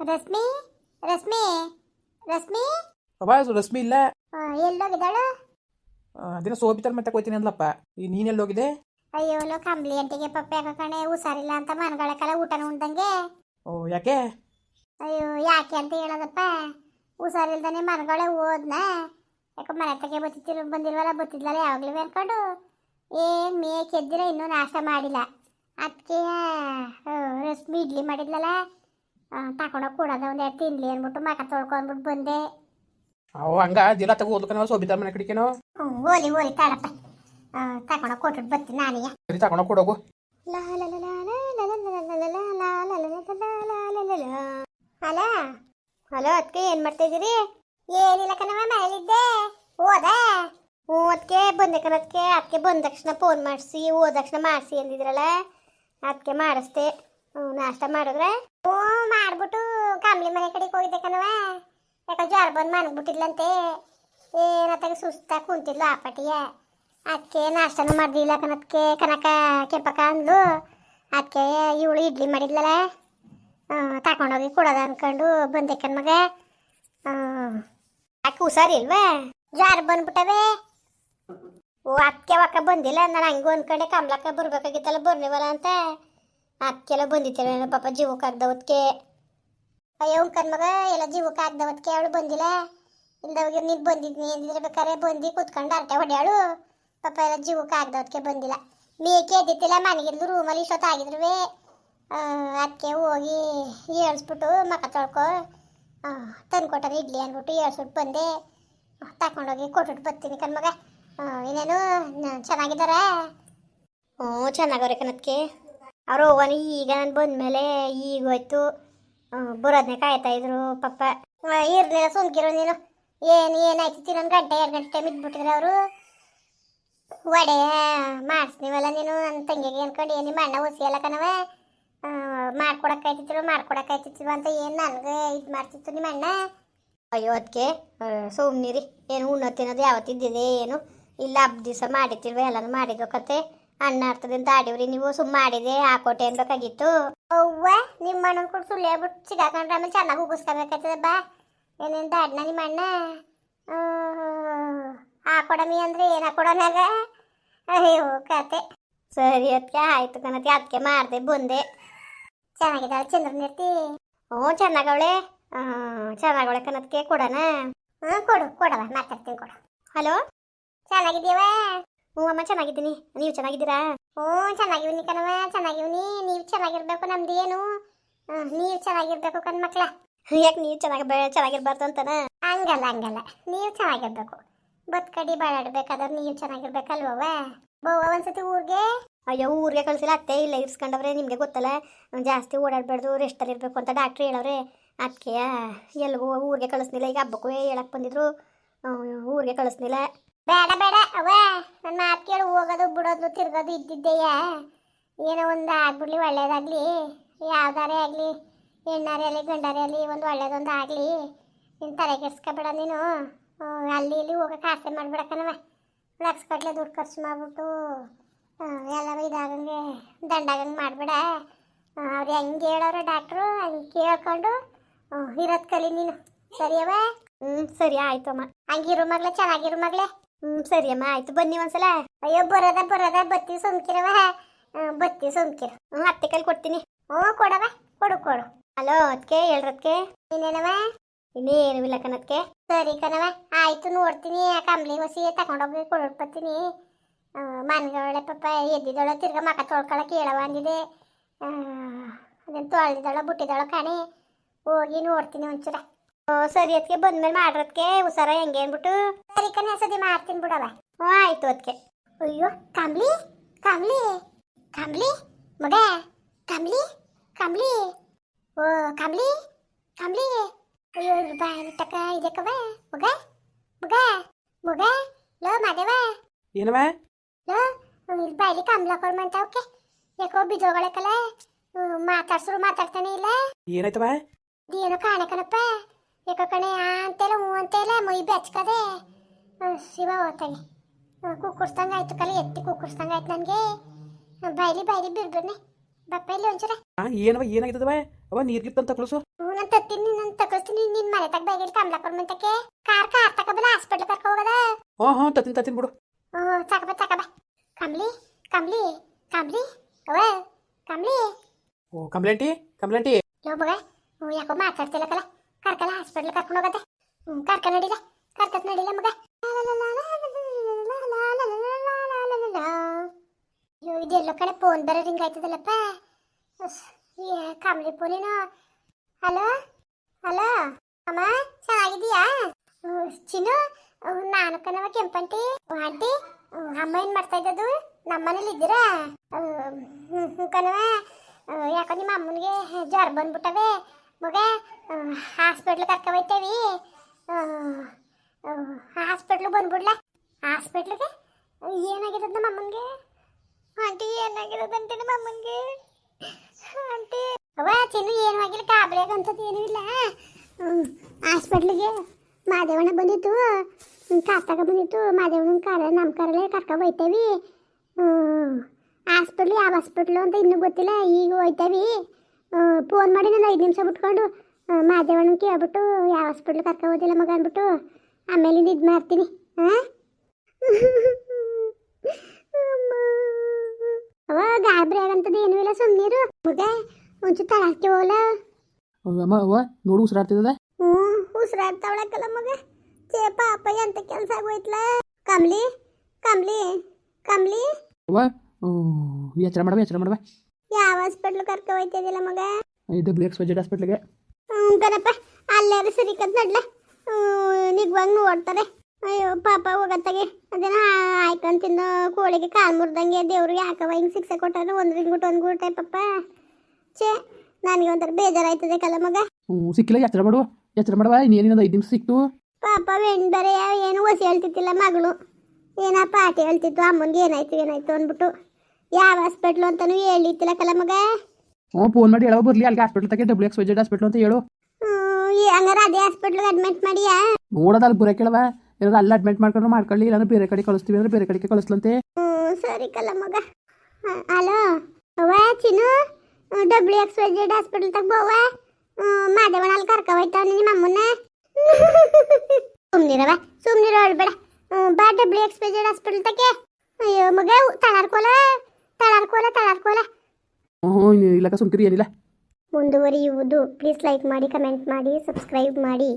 ರಶ್ಮಿ? ರಶ್ಮಿ? ರಶ್ಮಿ? ಅವ ರಶ್ಮಿ ಇಲ್ಲ. ಎಲ್ಲ ಎಲ್ಲೋಗಿದ್ದಾಳು? ಅದೇನೋ ಸೋಬಿತಲ್ ಮತ್ತೆ ಹೋಯ್ತೀನಿ ಅಂದ್ಲಪ್ಪ. ಈ ನೀನ್ ಹೋಗಿದೆ ಅಯ್ಯೋ ಲೋ ಕಂಬ್ಲಿ ಅಂಟಿಗೆ ಪಪ್ಪೆ ಯಾಕೆ ಕಣೆ ಹುಷಾರಿಲ್ಲ ಅಂತ ಮನ್ಗಳಕ್ಕೆಲ್ಲ ಊಟನ ಉಂಡಂಗೆ ಓ ಯಾಕೆ? ಅಯ್ಯೋ ಯಾಕೆ ಅಂತ ಹೇಳೋದಪ್ಪ. ಹುಷಾರಿಲ್ದಾನೆ ಮನ್ಗಳೇ ಹೋದ್ನ. ಯಾಕೆ ಮನೆ ತಗೆ ಬತ್ತಿತ್ತಿರ ಬಂದಿಲ್ವಲ್ಲ ಬತ್ತಿದ್ಲಲ್ಲ ಯಾವಾಗಲೂ ಅನ್ಕೊಂಡು. ಏನ್ ಮೇಕೆದ್ದಿರ ಇನ್ನೂ ನಾಶ ಮಾಡಿಲ್ಲ. ಅದಕ್ಕೆ ರಶ್ಮಿ ಇಡ್ಲಿ ಮಾಡಿದ್ಲಲ್ಲ. ತಗೊಂಡೋಗಿ ಕೊಡೋದ ಒಂದು ಎರಡು ತಿನ್ಲಿ ಅಂದ್ಬಿಟ್ಟು ಮಕ ತೊಳ್ಕೊಂಡ್ಬಿಟ್ಟು ಬಂದೆ ಅವು ಹಂಗ ದಿನ ತಗೋ ಓದ್ಕನೋ ಸೋಬಿತಲ್ ಮನೆ ಕಡಿಕೆನೋ ಓಲಿ ಓಲಿ ತಾಳಪ್ಪ ತಗೊಂಡೋಗಿ ಕೊಟ್ಬಿಟ್ಟು ಬರ್ತೀನಿ ನಾನೀಗ ಸರಿ ತಗೊಂಡೋಗಿ ಕೊಡೋಗು ಹಲೋ ಹಲೋ ಅದಕ್ಕೆ ಏನ್ ಮಾಡ್ತಾ ಇದೀರಿ ಏನಿಲ್ಲ ಕಣವ ಮನೇಲಿದ್ದೆ ಹೋದ ಹ್ಞೂ ಅದಕ್ಕೆ ಬಂದೆ ಕಣದಕ್ಕೆ ಅದಕ್ಕೆ ಬಂದ ತಕ್ಷಣ ಫೋನ್ ಮಾಡಿಸಿ ಓದ ತಕ್ಷಣ ಮಾಡಿಸಿ ಅಂದಿದ್ರಲ್ಲ ಅದಕ್ಕೆ ಮಾಡಿಸ್ದೆ ನಾಷ್ಟ ಮಾಡಿದ್ರೆ? ಓ ಮಾಡ್ಬಿಟ್ಟು ಕಾಮ್ಲಿ ಮನೆ ಕಡೆಗೆ ಹೋಗಿದ್ದೆ ಕಣವ ಯಾಕೆ ಜ್ವರ ಬಂದು ಮನಗ್ಬಿಟ್ಟಿದ್ಲಂತೆ. ಏನತ್ತಾಗ ಸುಸ್ತಾಗಿ ಕುಂತಿದ್ಲು ಆ ಪಟಿಯ ಅದಕ್ಕೆ ನಾಷ್ಟನೂ ಮಾಡಿದಿಲ್ಲ ಕಣಕ್ಕೆ ಕನಕ ಕೆಂಪಕ ಅಂದ್ಲು. ಅದಕ್ಕೆ ಇವಳು ಇಡ್ಲಿ ಮಾಡಿದ್ಲಲ್ಲ ತಕೊಂಡೋಗಿ ಕೊಡೋದ ಅನ್ಕೊಂಡು ಬಂದೆ ಕಣ್ಮಗ ಯಾಕೆ ಹುಷಾರಿಲ್ವಾ ಜ್ವರ ಬಂದ್ಬಿಟ್ಟವೆ. ಓ ಅಕ್ಕೆ ಅವಕ್ಕ ಬಂದಿಲ್ಲ? ನಾನು ಹಂಗೆ ಕಡೆ ಕಮ್ಲಕ್ಕ ಬರ್ಬೇಕಾಗಿತ್ತಲ್ಲ ಬರ್ನಿವಲ್ಲ ಅಂತ. ಅದಕ್ಕೆಲ್ಲ ಬಂದಿತ್ತೇನೆ ಪಾಪ ಜೀವಕ್ಕೆ ಆಗ್ದವತ್ಕೆ. ಅಯ್ಯೋ ಕಣ್ಮಗ ಎಲ್ಲ ಜೀವಕ್ಕೆ ಆಗ್ದವತ್ಕೆ. ಅವಳು ಬಂದಿಲ್ಲ. ಇಲ್ದವಾಗ ನೀನು ಬಂದಿದ್ನಿ ಅಂದಿದ್ರೆ ಬೇಕಾದ್ರೆ ಬಂದು ಕುತ್ಕೊಂಡು ಅರಟೆ ಹೊಡ್ಯಾಳು. ಪಾಪ ಎಲ್ಲ ಜೀವಕ್ಕೆ ಆಗ್ದವತ್ಕೆ ಬಂದಿಲ್ಲ. ಮೇಕೆ ಎದ್ದಿತ್ತಿಲ್ಲ, ಮನೆಗಿದ್ಲು ರೂಮಲ್ಲಿ ಇಷ್ಟೊತ್ತಾಗಿದ್ರು ಅದಕ್ಕೆ ಹೋಗಿ ಏಳ್ಸ್ಬಿಟ್ಟು ಮಕ ತೊಳ್ಕೊ ತಂದ್ಕೊಟ್ಟಾರೆ ಇಡ್ಲಿ ಅಂದ್ಬಿಟ್ಟು ಏಳ್ಸ್ಬಿಟ್ಟು ಬಂದೆ. ತಗೊಂಡೋಗಿ ಕೊಟ್ಬಿಟ್ಟು ಬರ್ತೀನಿ ಕಣ್ಮಗ ಇನ್ನೇನು ಚೆನ್ನಾಗಿದ್ದಾರಾ? ಹ್ಞೂ ಚೆನ್ನಾಗವ್ರೆ ಕಣಕ್ಕೆ ಅವ್ರು ಈಗ ನಾನು ಬಂದಮೇಲೆ ಈಗ ಹೋಯ್ತು. ಬರೋದನ್ನೇ ಕಾಯ್ತಾ ಇದ್ರು ಪಪ್ಪ. ಇರ್ಲಿಲ್ಲ ಸುಮ್ಕಿರೋ ನೀನು. ಏನು ಏನಾಯ್ತು ಒಂದು ಗಂಟೆ, ಎರಡು ಗಂಟೆ ಟೈಮ್ ಇದ್ಬಿಟ್ಟಿದ್ರು ಅವರು. ವಡೆ ಮಾಡಿಸ್ತೀವಲ್ಲ ನೀನು? ನನ್ನ ತಂಗಿಗೆ ಅನ್ಕೊಂಡು ಏನು ನಿಮ್ಮ ಅಣ್ಣ ಒಸಿ ಎಲ್ಲ ಕಣವ ಮಾಡ್ಕೊಡಕ್ಕಾಯ್ತಿದ್ರು, ಮಾಡ್ಕೊಡಕ್ಕಾಯ್ತಿತ್ತು ಅಂತ ಏನು ನನಗೆ ಇದು ಮಾಡ್ತಿತ್ತು ನಿಮ್ಮ ಅಣ್ಣ? ಅಯ್ಯೋ ಅದಕ್ಕೆ ಸುಮ್ಮನಿರಿ ಏನು ಉಣ್ಣ ತಿನ್ನೋದು ಯಾವತ್ತಿದ್ದಿದೆ ಏನು? ಇಲ್ಲ ಹಬ್ಬ ದಿವಸ ಮಾಡಿತ್ತಿಲ್ವ ಎಲ್ಲನೂ ಮಾಡಿದ್ವು ಅಣ್ಣ ಅರ್ಥದ ಅಂತ ಆಡಿವ್ರಿ. ನೀವು ಸುಮ್ಮ ಮಾಡಿದೆ ಹಾಕೋಟೆ ಅನ್ಬೇಕಾಗಿತ್ತು ಅವ್ವ ನಿಮ್ಮ ಅಣ್ಣನ ಕೂಡ ಸುಳ್ಳು ಹೇಳ್ಬಿಟ್ಟು ಸಿಗಾಕೊಂಡ್ರೆ ಆಮೇಲೆ ಚೆನ್ನಾಗಿ ಉಗಿಸ್ಕೋಬೇಕಾಯ್ತದೆ ಬಾ. ಏನೇನು ದಾಡ್ನ ನಿಮ್ಮ ಅಣ್ಣ? ಹಾಕೊಡಮಿ ಅಂದ್ರೆ ಏನು ಹಾಕೊಡೋನಾಗ ಅಯ್ಯೋ ಕತೆ. ಸರಿ ಅದಕ್ಕೆ ಆಯ್ತು ಕಣತಿ ಅದಕ್ಕೆ ಮಾಡಿದೆ ಬಂದೆ. ಚೆನ್ನಾಗಿದ್ದಾಳೆ ಚಂದ್ರನಿರ್ತಿ ಹ್ಞೂ ಚೆನ್ನಾಗವಳೆ. ಚೆನ್ನಾಗವಳೆ ಕಣದಕ್ಕೆ ಕೊಡೋಣ ಹ್ಞೂ ಕೊಡು ಕೊಡವ ಮಾತಾಡ್ತೀನಿ ಕೊಡು. ಹಲೋ? ಚೆನ್ನಾಗಿದ್ದೀವ ಹ್ಞೂ ಅಮ್ಮ ಚೆನ್ನಾಗಿದ್ದೀನಿ. ನೀವು ಚೆನ್ನಾಗಿದ್ದೀರಾ? ಹ್ಞೂ ಚೆನ್ನಾಗಿವ್ನಿ ಕಣವ ಚೆನ್ನಾಗಿವ್ನಿ. ನೀವು ಚೆನ್ನಾಗಿರ್ಬೇಕು ನಮ್ದು ಏನು? ನೀವು ಚೆನ್ನಾಗಿರ್ಬೇಕು ಕಣ್ ಮಕ್ಳ. ಯಾಕೆ ನೀವು ಚೆನ್ನಾಗಿ ಚೆನ್ನಾಗಿರ್ಬಾರ್ದು ಅಂತನ? ಹಂಗಲ್ಲ ಹಂಗಲ್ಲ. ನೀವು ಚೆನ್ನಾಗಿರ್ಬೇಕು. ಬತ್ಕಡಿ ಬಾಳಾಡ್ಬೇಕಾದ್ರೆ ನೀವು ಚೆನ್ನಾಗಿರ್ಬೇಕಲ್ವವ ಬೋವ ಒಂದ್ಸತಿ ಊರಿಗೆ? ಅಯ್ಯೋ ಊರಿಗೆ ಕಳ್ಸಿಲ್ಲ. ಅತ್ತೆ ಇಲ್ಲ ಇರ್ಸ್ಕೊಂಡವ್ರೆ ನಿಮಗೆ ಗೊತ್ತಲ್ಲ? ಜಾಸ್ತಿ ಓಡಾಡಬಾರ್ದು ರೆಸ್ಟಲ್ಲಿ ಇರಬೇಕು ಅಂತ ಡಾಕ್ಟ್ರ್ ಹೇಳವ್ರೆ. ಅದಕ್ಕೆ ಎಲ್ಗೂ ಊರಿಗೆ ಕಳಿಸ್ನಿಲ್ಲ. ಈಗ ಹಬ್ಬಕ್ಕೂ ಹೇಳಕ್ಕೆ ಬಂದಿದ್ರು. ಊರಿಗೆ ಕಳಿಸ್ನಿಲ್ಲ. ಬೇಡ ಬೇಡ. ಅವ ನನ್ನ ಮಾತು ಕೇಳಿ. ಹೋಗೋದು, ಬಿಡೋದು, ತಿರ್ಗೋದು ಇದ್ದಿದ್ದೆಯ. ಏನೋ ಒಂದು ಆಗ್ಬಿಡ್ಲಿ, ಒಳ್ಳೇದಾಗ್ಲಿ. ಯಾವ್ದಾರೇ ಆಗಲಿ, ಹೆಣ್ಣಾರೇ ಆಗಲಿ, ಗಂಡಾರೇ ಆಗಲಿ, ಒಂದು ಒಳ್ಳೇದೊಂದು ಆಗಲಿ. ನಿನ್ನ ತಲೆ ಕೆಡ್ಸ್ಕೊಬೇಡ ನೀನು. ಅಲ್ಲಿ ಇಲ್ಲಿ ಹೋಗಕ್ಕೆ ಆಸೆ ಮಾಡ್ಬಿಡಕ್ಕನವ ಲಕ್ಷ ಕಟ್ಲೆ ದುಡ್ಡು ಖರ್ಚು ಮಾಡ್ಬಿಟ್ಟು ಎಲ್ಲ ಇದಾಗಂಗೆ ದಂಡಾಗಂಗೆ ಮಾಡಬೇಡ. ಅವ್ರು ಹೆಂಗೆ ಹೇಳೋರು ಡಾಕ್ಟ್ರು, ಹಂಗೆ ಕೇಳ್ಕೊಂಡು ಇರೋದು ಕಲಿ ನೀನು. ಸರಿಯವ ಹ್ಞೂ, ಸರಿ, ಆಯ್ತಮ್ಮ. ಹಂಗಿರು ಮಗ್ಲೆ ಚೆನ್ನಾಗಿರು ಮಗ್ಲೆ ಹ್ಞೂ ಸರಿ ಅಮ್ಮ ಆಯ್ತು. ಬನ್ನಿ ಒಂದ್ಸಲ. ಅಯ್ಯೋ ಬರೋದ ಬರೋದ ಬತ್ತಿ ಸೋಮ್ಕಿರವ ಹ್ಮ್, ಬತ್ತಿ ಸೋಮ್ಕಿರ. ಹ್ಮ್ ಅತ್ತೆ ಕೈಲಿ ಕೊಡ್ತೀನಿ. ಹ್ಞೂ ಕೊಡವ ಕೊಡು ಕೊಡು. ಹಲೋ ಅದಕ್ಕೆ ಹೇಳ್ರದ್ಕೆ ಇನ್ನೇನವ? ಇನ್ನೇನು ಇಲ್ಲ ಕಣದ್ಕೆ ಸರಿ ಕಣವ ಆಯ್ತು ನೋಡ್ತೀನಿ. ಆ ಕಂಬ್ಳಿ ಹೊಸಿ ತಗೊಂಡೋಗಿ ಕೊಡ್ಬಿಟ್ಟು ಬರ್ತೀನಿ. ಮನ್ಗವಳೆ ಪಾಪ ಎದ್ದಿದ್ದಳು ತಿರ್ಗ ಮಕ ತೊಳ್ಕೊಳಕ್ಕೆ ಹೇಳವ ಅಂದಿದೆ. ಅದನ್ನು ತೊಳೆದಿದ್ದಾಳ ಬುಟ್ಟಿದ್ದಾಳ ಕಾಣಿ. ಹೋಗಿ ನೋಡ್ತೀನಿ ಒಂಚೂರ. ಸರಿ ಅದಕ್ಕೆ ಬಂದ್ಮೇಲೆ ಮಾಡ್ರದ್ಕೆ ಹುಷಾರ ಹೆಂಗೆ ಅಂದ್ಬಿಟ್ಟು. ಸರಿ ಕಣೆ ಸದಿ ಮಾಡ್ತೀನಿ ಬಿಡವ ಹ್ಞೂ ಆಯ್ತು ಅದಕ್ಕೆ ಅಯ್ಯೋ ಕಂಬ್ಲಿ ಕಂಬ್ಲಿ ಕಂಬ್ಲಿ ಮಗ ಕಂಬ್ಲಿ ಕಂಬ್ಲಿ ಓ ಕಂಬ್ಲಿ ಕಂಬ್ಲಿ ಅಯ್ಯೋ ಬಾಯಿಟ್ಟಕ್ಕ ಇದಕ್ಕವ ಮಗ ಮಗ ಮಗ ಲೋ ಮಾದೇವ. ಏನವ ಲೋ ಇಲ್ಲಿ ಬಾಯಿಲಿ ಕಂಬ್ಳ ಕೊಡ್ಮಂತವಕ್ಕೆ ಯಾಕೋ ಬಿದ್ದೋಗಳಕ್ಕಲ್ಲ ಮಾತಾಡ್ಸ್ರು ಮಾತಾಡ್ತಾನೆ ಇಲ್ಲ. ಏನಾಯ್ತವ ಏನೋ ಕಾಣೆ ಕಣಪ್ಪ. ಯಾಕೋ ಕಣೆ ಆ ಅಂತೆಲ್ಲ ಹೂ ಅಂತೆಲ್ಲ ಮೈ ಬೆಚ್ಕದೆ. ಶಿವ ಹೋತಾನೆ ಕುಕ್ಕುರ್ಸ್ದಂಗೆ ಆಯ್ತು ಕಲಿ ಎತ್ತಿ ಕುಕ್ಕುರ್ಸ್ದಂಗೆ ಆಯ್ತು ನನಗೆ. ಬಾಯ್ಲಿ ಬಾಯ್ಲಿ ಬಿಡ್ಬಿಡ್ನೆ ಬಪ್ಪ ಇಲ್ಲಿ ಒಂಚೂರ? ಏನವ ಏನಾಗಿದ್ದವ ಅವ ನೀರ್ಗಿತ್ತಂತ ಕಳಿಸು. ಹ್ಞೂ ನಾನು ತತ್ತೀನಿ ನಾನು ತಗೊಳ್ತೀನಿ ನಿನ್ನ ಮನೆ ತಗ ಬೈಗಿಲ್ ಕಮಲಾಪುರ ಮಂತಕ್ಕೆ ಕಾರ್ ಕಾರ್ ತಗೋಬಲ್ಲ ಹಾಸ್ಪಿಟ್ಲ್ ಕರ್ಕೊ ಹೋಗದ. ಹ್ಞೂ ಹ್ಞೂ ತತ್ತಿನ ತತ್ತಿನ ಬಿಡು. ಹ್ಞೂ ಚಕಬ ಚಕಬ ಕಮ್ಲಿ ಕಮ್ಲಿ ಕಮ್ಲಿ ಅವ ಕಮ್ಲಿ. ಓ ಕಂಪ್ಲೇಂಟಿ ಕಂಪ್ಲೇಂಟಿ ಯೋ ಮಗ ಹ್ಞೂ ಯಾಕೋ ಮಾತಾಡ್ತಿಲ್ಲ ಕಲ. ಕರ್ಕಲ್ಲ ಹಾಸ್ಪಿಟ್ಲ್ ಕರ್ಕೊಂಡು ಹೋಗತ್ತೆ ಕರ್ಕ ನಡಿಲ್ಲ ಕರ್ಕ ನಡಿಲ್ಲ ಮಗ. ಅಯ್ಯೋ, ಇದೆಲ್ಲೋ ಕಡೆ ಫೋನ್ ಬರ ರಿಂಗ್ ಆಯ್ತದಲ್ಲಪ್ಪ. ಕಮ್ಲಿ ಫೋನೇನೋ ಹಲೋ ಹಲೋ, ಅಮ್ಮ ಚೆನ್ನಾಗಿದೀಯಾ ಚಿನ್ನು ನಾನು ಕಣವ ಕೆಂಪಂಟಿ. ಆಂಟಿ ಅಮ್ಮ ಏನು ಮಾಡ್ತಾ ಇದ್ದದು? ನಮ್ಮನೇಲಿ ಇದ್ದೀರಾ? ಕಣವ ಯಾಕೋ ನಿಮ್ಮ ಅಮ್ಮನಿಗೆ ಜ್ವರ ಬಂದ್ಬಿಟ್ಟವೆ. ಮಗ ಹಾಸ್ಪಿಟ್ಲ್ ಕರ್ಕೊ ಹೋಯ್ತೇವಿ. ಹಾಸ್ಪಿಟ್ಲ್ ಬಂದ್ಬಿಡ್ಲ. ಹಾಸ್ಪಿಟ್ಲಿಗೆ? ಏನಾಗಿರೋದು ನಮ್ಮ ಅಮ್ಮನಿಗೆ? ಆಂಟಿ ಏನಾಗಿರೋದಂತೆ ನಮ್ಮ ಅಮ್ಮನಿಗೆ? ಆಂಟಿ. ಅವ ಚಿನ್ನು ಏನು ಆಗಿಲ್ಲ, ಕಾಬ್ರಿಯಾಗ ಅಂತದ್ದು ಏನೂ ಇಲ್ಲ. ಹಾಸ್ಪಿಟ್ಲಿಗೆ ಮಾದೇವಣ್ಣ ಬಂದಿತ್ತು. ಕಾಸ್ತಾಗ ಬಂದಿತ್ತು. ಮಾದೇವಣ್ಣನ ಕಾರ, ನಮ್ಮ ಕಾರಲ್ಲೇ ಕರ್ಕೊಂಡು ಹೋಯ್ತೇವಿ. ಹಾಸ್ಪಿಟ್ಲ್ ಯಾವ ಹಾಸ್ಪಿಟ್ಲು ಅಂತ ಇನ್ನೂ ಗೊತ್ತಿಲ್ಲ. ಈಗ ಹೋಯ್ತೇವಿ. ಫೋನ್ ಮಾಡಿ ನಾನು ಐದು ನಿಮಿಷ ಬಿಟ್ಕೊಂಡು ಮಾದೇವಣ್ಣನ ಕೇಳ್ಬಿಟ್ಟು ಯಾವ ಹಾಸ್ಪಿಟ್ಲ್ ಕರ್ಕೊ ಹೋದಿಲ್ಲ ಮಗ ಅಂದ್ಬಿಟ್ಟು ಆಮೇಲಿಂದ ಇದು ಮಾಡ್ತೀನಿ ಹಾಂ ಅವ ಗಾಬರಿ ಆಗಂತದ್ದು ಏನೂ ಇಲ್ಲ ಸುಮ್ಮನಿರು ಮಗ ಒಂಚೂರು ತಳಕ್ಕೆ ಹೋಲ ಅಮ್ಮ ಅವ್ವ ನೋಡು ಉಸಿರಾಡ್ತಿದ್ದದ ಹ್ಞೂ ಉಸಿರಾಡ್ತಾವಳಕ್ಕಲ್ಲ ಮಗ. ಚೇ ಪಾಪ ಎಂತ ಕೆಲಸ ಆಗೋಯ್ತಲ? ಕಮ್ಲಿ ಕಮ್ಲಿ ಕಮ್ಲಿ. ಅವ್ವ ಎಚ್ಚರ ಮಾಡವ ಎಚ್ಚರ ಮಾಡವ ಯಾವ ಹಾಸ್ಪಿಟ್ಲ್ ಕರ್ಕೊ ಹೋಯ್ತಿದ್ದಿಲ್ಲ ಮಗ? ಇದು ಬ್ಲೇಕ್ಸ್ ಬಜೆಟ್ ಹಾಸ್ಪಿಟ್ಲಿಗೆ ಹ್ಞೂ ಕಣಪ್ಪ ಅಲ್ಲಾರು ಸರಿಕತ್ ನಡ್ಲ. ಬಂಗ್ ನೋಡ್ತಾರೆ ಅಯ್ಯೋ ಪಾಪ ಹೋಗತ್ತಾಗೆ. ಅದೇನ ಆಯ್ಕೊಂಡ್ ತಿಂದು ಕೋಳಿಗೆ ಕಾಲು ಮುರಿದಂಗೆ ದೇವ್ರಿಗೆ ಹಾಕವ ಹಿಂಗೆ ಶಿಕ್ಷೆ ಕೊಟ್ಟಾರೆ ಒಂದು ಗುಟ್ಟು ಒಂದು ಗುಟ್ಟೆ ಪಪ್ಪ ಛೇ ನನಗೆ ಒಂಥರ ಬೇಜಾರಾಯ್ತದೆ ಕಲ ಮಗ. ಹ್ಞೂ ಸಿಕ್ಕಿಲ್ಲ ಎಚ್ಚರ ಮಾಡುವ. ಎಚ್ಚರ ಮಾಡುವ ಇನ್ನೇನಿನ್ನೊಂದು ಐದು ನಿಮಿಷ ಸಿಕ್ತು. ಪಾಪ ಹೆಣ್ಣು ಬೇರೆ ಏನು ಹೊಸಿ ಹೇಳ್ತಿತ್ತಿಲ್ಲ ಮಗಳು. ಏನಪ್ಪ ಆಟ ಹೇಳ್ತಿತ್ತು ಅಮ್ಮನಿಗೆ ಏನಾಯ್ತು ಏನಾಯ್ತು ಅಂದ್ಬಿಟ್ಟು. ಯಾವ ಹಾಸ್ಪಿಟ್ಲು ಅಂತಾನೂ ಹೇಳಿತ್ತಿಲ್ಲ ಕಲ ಮಗ? ಹ್ಞೂ ಫೋನ್ ಮಾಡಿ ಹೇಳೋ ಬರ್ಲಿ. ಅಲ್ಲಿ ಹಾಸ್ಪಿಟ್ಲ್ ತಗೆ ಡಬ್ಲ್ಯೂ ಎಕ್ಸ್ ಬಜೆಟ್ ಹಾಸ್ಪಿಟ್ಲ್ ಅಂತ ಹೇಳು. ಹಂಗಾರೆ ಅದೇ ಹಾಸ್ಪಿಟ್ಲ್ಗೆ ಅಡ್ಮಿಟ್ ಮಾಡಿಯಾ? ನೋಡೋದ ಅಲ್ಲಿ ಬುರೆ ಕೇಳವ ಏನಾದ್ರು ಅಲ್ಲಿ ಅಡ್ಮಿಟ್ ಮಾಡ್ಕೊಂಡು ಮಾಡ್ಕೊಳ್ಳಿ ಇಲ್ಲಾಂದ್ರೆ ಬೇರೆ ಕಡೆ ಕಳಿಸ್ತೀವಿ ಅಂದ್ರೆ ಬೇರೆ ಕಡೆಗೆ ಕಳಿಸ್ಲಂತೆ. ಹ್ಞೂ ಸರಿ ಕಲ ಮಗ. ಹಲೋ ಅವ್ವ ಚಿನ್ನು? ಡಬ್ಲ್ಯೂ ಎಕ್ಸ್ ವೈ ಹಾಸ್ಪಿಟ್ಲ್ ತಗ ಬೋವ ಮಾದೇವಣ ಅಲ್ಲಿ ಕರ್ಕ ಹೋಯ್ತಾವ ನಿಮ್ಮ ಅಮ್ಮನ ಸುಮ್ನಿರವ ಸುಮ್ನಿರ ಹೇಳ್ಬೇಡ ಬಾ ಡಬ್ಲ್ಯೂ ಎಕ್ಸ್ ವೈ ಹಾಸ್ಪಿಟ್ಲ್ ತಗೆ ಅಯ್ಯೋ ಮಗ ತಳಾರ್ಕೋಲ ತಳಾರ್ಕೋಲ ತಳಾರ್ಕೋಲ ಹ್ಞೂ ಇಲ್ಲಕ್ಕ ಸುಮ್ಕಿರಿ ಏನಿಲ್ಲ. ಮುಂದುವರಿಯುವುದು. ಪ್ಲೀಸ್ ಲೈಕ್ ಮಾಡಿ ಕಮೆಂಟ್ ಮಾಡಿ ಸಬ್ಸ್ಕ್ರೈಬ್ ಮಾಡಿ.